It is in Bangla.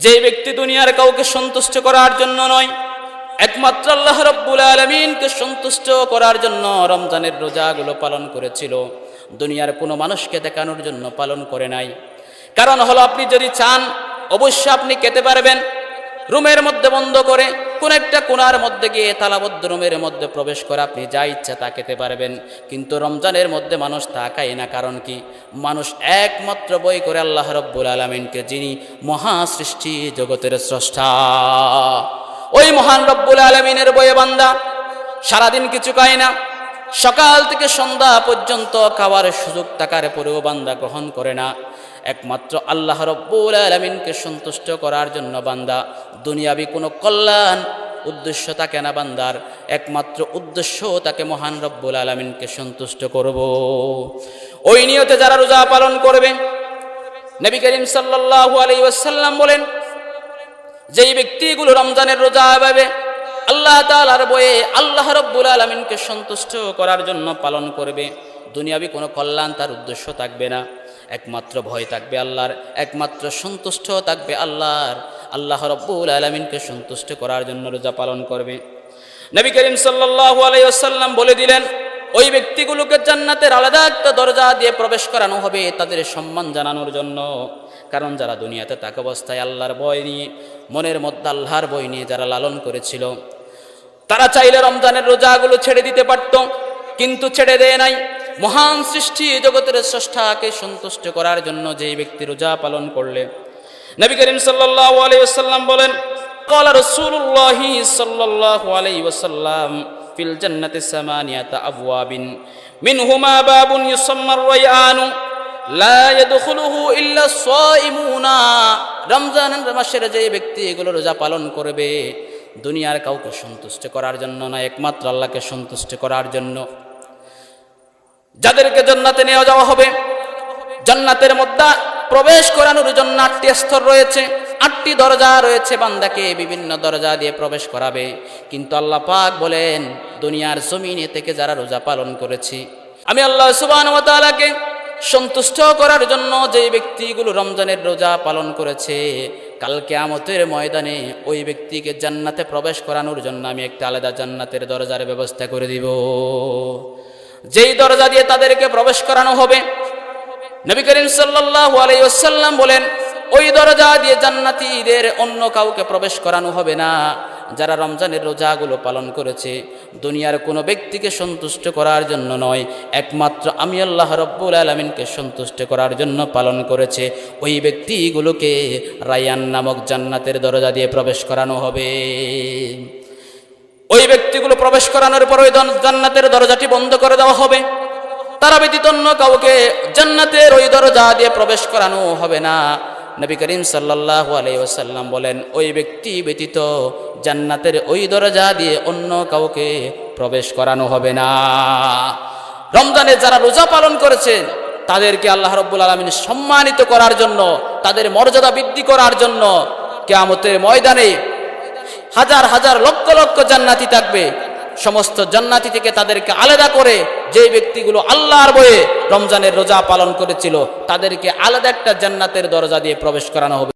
যে ব্যক্তি দুনিয়ার কাউকে সন্তুষ্ট করার জন্য নয়, একমাত্র আল্লাহ রব্বুল আলমিনকে সন্তুষ্ট করার জন্য রমজানের রোজাগুলো পালন করেছিল। দুনিয়ার কোনো মানুষকে দেখানোর জন্য পালন করে নাই। কারণ হলো আপনি যদি চান, অবশ্যই আপনি খেতে পারবেন, রুমের মধ্যে বন্ধ করে কোন একটা কোনার মধ্যে গিয়ে তালাবদ্ধ রুমের মধ্যে প্রবেশ করে আপনি যা ইচ্ছা তা খেতে পারবেন। কিন্তু রমজানের মধ্যে মানুষ তাকায় না, কারণ কি? মানুষ একমাত্র বই করে আল্লাহ রব্বুল আলমিনকে, যিনি মহাসৃষ্টি জগতের স্রষ্টা। ওই মহান রব্বুল আলমিনের বয়ে বান্দা, সারাদিন কিছু খায় না, সকাল থেকে সন্ধ্যা পর্যন্ত খাওয়ার সুযোগ থাকার পরেও বান্দা গ্রহণ করে না। একমাত্র আল্লাহ রব্বুল আলমিনকে সন্তুষ্ট করার জন্য বান্দা। দুনিয়াবি কোনো কল্যাণ উদ্দেশ্য তাকে না বান্দার। একমাত্র উদ্দেশ্য তাকে মহান রব্বুল আলমিনকে সন্তুষ্ট করব। ওই নিয়তে যারা রোজা পালন করবে, নবী করিম সাল্লাল্লাহু আলাইহি ওয়াসাল্লাম বলেন, যেই ব্যক্তিগুলো রমজানের রোজা পাবে, আল্লাহ তাআলার বয়ে আল্লাহ রব্বুল আলমিনকে সন্তুষ্ট করার জন্য পালন করবে। দুনিয়াবি কোনো কল্যাণ তার উদ্দেশ্য থাকবে না। একমাত্র ভয় থাকবে আল্লাহর, একমাত্র সন্তুষ্ট থাকবে আল্লাহর। আল্লাহ রব্বুল আলমিনকে সন্তুষ্ট করার জন্য রোজা পালন করবে। নবী করিম সাল্লাল্লাহু আলাইহি ওয়াসাল্লাম বলে দিলেন, ওই ব্যক্তিগুলোকে জান্নাতের আলাদা একটা দরজা দিয়ে প্রবেশ করানো হবে তাদের সম্মান জানানোর জন্য। কারণ যারা দুনিয়াতে তাক অবস্থায় আল্লাহর বয় নিয়ে, মনের মধ্যে আল্লাহর বই নিয়ে যারা লালন করেছিল, তারা চাইলে রমজানের রোজাগুলো ছেড়ে দিতে পারত, কিন্তু ছেড়ে দেয় নাই। মহান সৃষ্টি জগতের স্রষ্টাকে সন্তুষ্ট করার জন্য যেই ব্যক্তি রোজা পালন করলে। নবী করিম সাল্লাহ আলাইসাল্লাম বলেন, কলা রসুল্লাহি সাল্লাহ আলাইসাল্লাম ফিল জান্নাতে সামানিয়াতা আবওয়াবিন। মিনহুমা বাবুন ইউসাম্মার রায়আনু লা ইয়াদখুলুহু ইল্লা সাইমুনা রমজান মাসের যে ব্যক্তি এগুলো রোজা পালন করবে, দুনিয়ার কাউকে সন্তুষ্ট করার জন্য না, একমাত্র আল্লাহকে সন্তুষ্ট করার জন্য। যাদেরকে জান্নাতে নিয়ে যাওয়া হবে, জান্নাতের মধ্যে প্রবেশ করানোর জন্য আটটি স্তর রয়েছে, আটটি দরজা রয়েছে বান্দাকে বিভিন্ন দরজা দিয়ে প্রবেশ করাবে। কিন্তু আল্লাহ পাক বলেন, দুনিয়ার জমিনে থেকে যারা রোজা পালন করেছি, আমি আল্লাহ তাআলাকে সন্তুষ্ট করার জন্য যে ব্যক্তিগুলো রমজানের রোজা পালন করেছে কালকে আমতের ময়দানে ওই ব্যক্তিকে জান্নাতে প্রবেশ করানোর জন্য আমি একটা আলাদা জান্নাতের দরজার ব্যবস্থা করে দিব। যেই দরজা দিয়ে তাদেরকে প্রবেশ করানো হবে, নবী করিম সাল্লাল্লাহু আলাইহি ওয়াসাল্লাম বলেন, ওই দরজা দিয়ে জান্নাতীদের অন্য কাউকে প্রবেশ করানো হবে না। যারা রমজানের রোজাগুলো পালন করেছে, দুনিয়ার কোনো ব্যক্তিকে সন্তুষ্ট করার জন্য নয়, একমাত্র আমি আল্লাহ রব্বুল আলমিনকে সন্তুষ্ট করার জন্য পালন করেছে, ওই ব্যক্তিগুলোকে রায়ান নামক জান্নাতের দরজা দিয়ে প্রবেশ করানো হবে। ওই ব্যক্তিগুলো প্রবেশ করানোর পর ওই জান্নাতের দরজাটি বন্ধ করে দেওয়া হবে। তারা ব্যতীত অন্য কাউকে জান্নাতের ওই দরজা দিয়ে প্রবেশ করানো হবে না। নবী করিম সাল্লাল্লাহু আলাইহি ওয়াসাল্লাম বলেন, ওই ব্যক্তি ব্যতীত জান্নাতের ওই দরজা দিয়ে অন্য কাউকে প্রবেশ করানো হবে না। রমজানে যারা রোজা পালন করেছে, তাদেরকে আল্লাহ রব্বুল আলমিন সম্মানিত করার জন্য, তাদের মর্যাদা বৃদ্ধি করার জন্য, কেয়ামতের ময়দানে হাজার হাজার লক্ষ লক্ষ জান্নাতি থাকবে। সমস্ত জান্নাতি থেকে তাদেরকে আলাদা করে যে ব্যক্তিগুলো আল্লাহর বয়ে রমজানের রোজা পালন করেছিল, তাদেরকে আলাদা একটা জান্নাতের দরজা দিয়ে প্রবেশ করানো হবে।